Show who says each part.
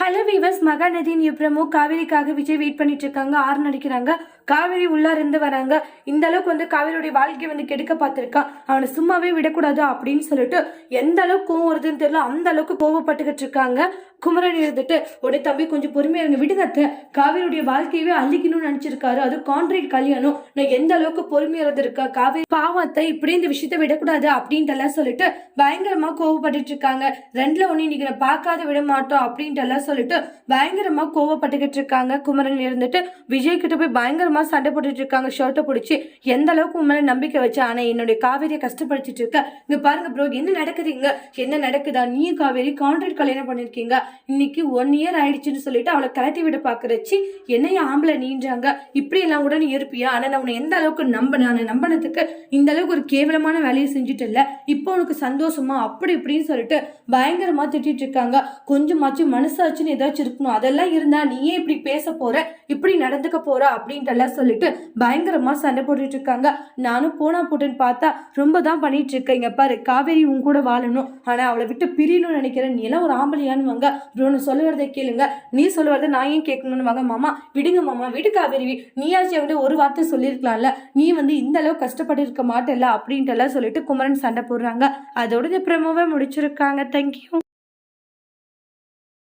Speaker 1: Hello viewers மகாநதியின் எப்ரமோ காவேரிக்காக Vijay wait பண்ணிட்டு இருக்காங்க ஆறு நடிக்கிறாங்க. காவேரி உள்ளார் இருந்து வராங்க. இந்த அளவுக்கு வந்து காவிரியுடைய வாழ்க்கையை வந்து கெடுக்க பார்த்துருக்கான் அவனை சும்மாவே விடக்கூடாது அப்படின்னு சொல்லிட்டு எந்த அளவுக்கு கோவம் வருதுன்னு தெரியல. அந்த அளவுக்கு கோவப்பட்டுக்கிட்டு இருக்காங்க. குமரன் இருந்துட்டு உடைய தம்பி கொஞ்சம் பொறுமையாக இருங்க. விடுங்க அத்தை. காவேரியுடைய வாழ்க்கையவே அழிக்கணும்னு நினச்சிருக்காரு. அது கான்ட்ரேட் கல்யாணம். நான் எந்த அளவுக்கு பொறுமையாக இருந்திருக்கா? காவேரி பாவத்தை இப்படி இந்த விஷயத்த விடக்கூடாது அப்படின்ட்டு எல்லாம் சொல்லிட்டு பயங்கரமாக கோவப்பட்டுட்டு இருக்காங்க. ரெண்டில் ஒன்று இன்னைக்கு நான் பார்க்காத விட மாட்டோம் அப்படின்ட்டு எல்லாம் சொல்லிட்டு பயங்கரமா கோவப்பட்டுக்கிட்டு இருக்காங்க. குமரன் இருந்துட்டு விஜய் கிட்ட போய் பயங்கரமா சண்டை போட்டுட்டு இருக்காங்க. ஷர்ட்டை பிடிச்சி எந்த அளவுக்கு உண்மையில நம்பிக்கை வச்சு ஆனா என்னுடைய காவேரியை கஷ்டப்படுத்திட்டு இருக்க. இங்க பாருங்க ப்ரோ என்ன நடக்குதுங்க என்ன நடக்குதா? நீ காவேரி கான்ட்ராக்ட் கல்யாணம் பண்ணிருக்கீங்க. இன்னைக்கு ஒன் இயர் ஆயிடுச்சுன்னு சொல்லிட்டு அவளை கலட்டி விட பாக்குறச்சு என்னைய ஆம்பளை நீன்றாங்க. இப்படி எல்லாம் கூட நீ இருப்பியா? ஆனா நான் உன்னை எந்த அளவுக்கு நம்ப நான் நம்பினதுக்கு இந்த அளவுக்கு ஒரு கேவலமான வேலையை செஞ்சுட்டு இல்ல இப்போ உனக்கு சந்தோஷமா? அப்படி இப்படின்னு சொல்லிட்டு பயங்கரமா திட்டிட்டு இருக்காங்க. கொஞ்சமாச்சும் பிரச்சனை ஏதாச்சும் இருக்கணும். அதெல்லாம் இருந்தா நீயே இப்படி பேச போற இப்படி நடந்துக்க போற அப்படின்ட்டு எல்லாம் சொல்லிட்டு பயங்கரமா சண்டை போட்டுட்டு இருக்காங்க. நானும் போனா போட்டுன்னு பார்த்தா ரொம்ப தான் பண்ணிட்டு இருக்கேன் இங்க பாரு காவேரி உன் கூட வாழணும். ஆனா அவளை விட்டு பிரியணும்னு நினைக்கிறேன் நீ எல்லாம் ஒரு ஆம்பளையான்னு வாங்க சொல்லுவதை கேளுங்க. நீ சொல்லுவதை நான் ஏன் கேட்கணும்னு வாங்க மாமா விடுங்க மாமா விடு காவேரி. நீயாச்சும் விட ஒரு வார்த்தை சொல்லியிருக்கலாம்ல. நீ வந்து இந்த அளவு கஷ்டப்பட்டு இருக்க மாட்டேல்ல அப்படின்ட்டு எல்லாம் சொல்லிட்டு குமரன் சண்டை போடுறாங்க. அதோட இந்த பிரமோவை முடிச்சிருக்காங்க தேங்க்யூ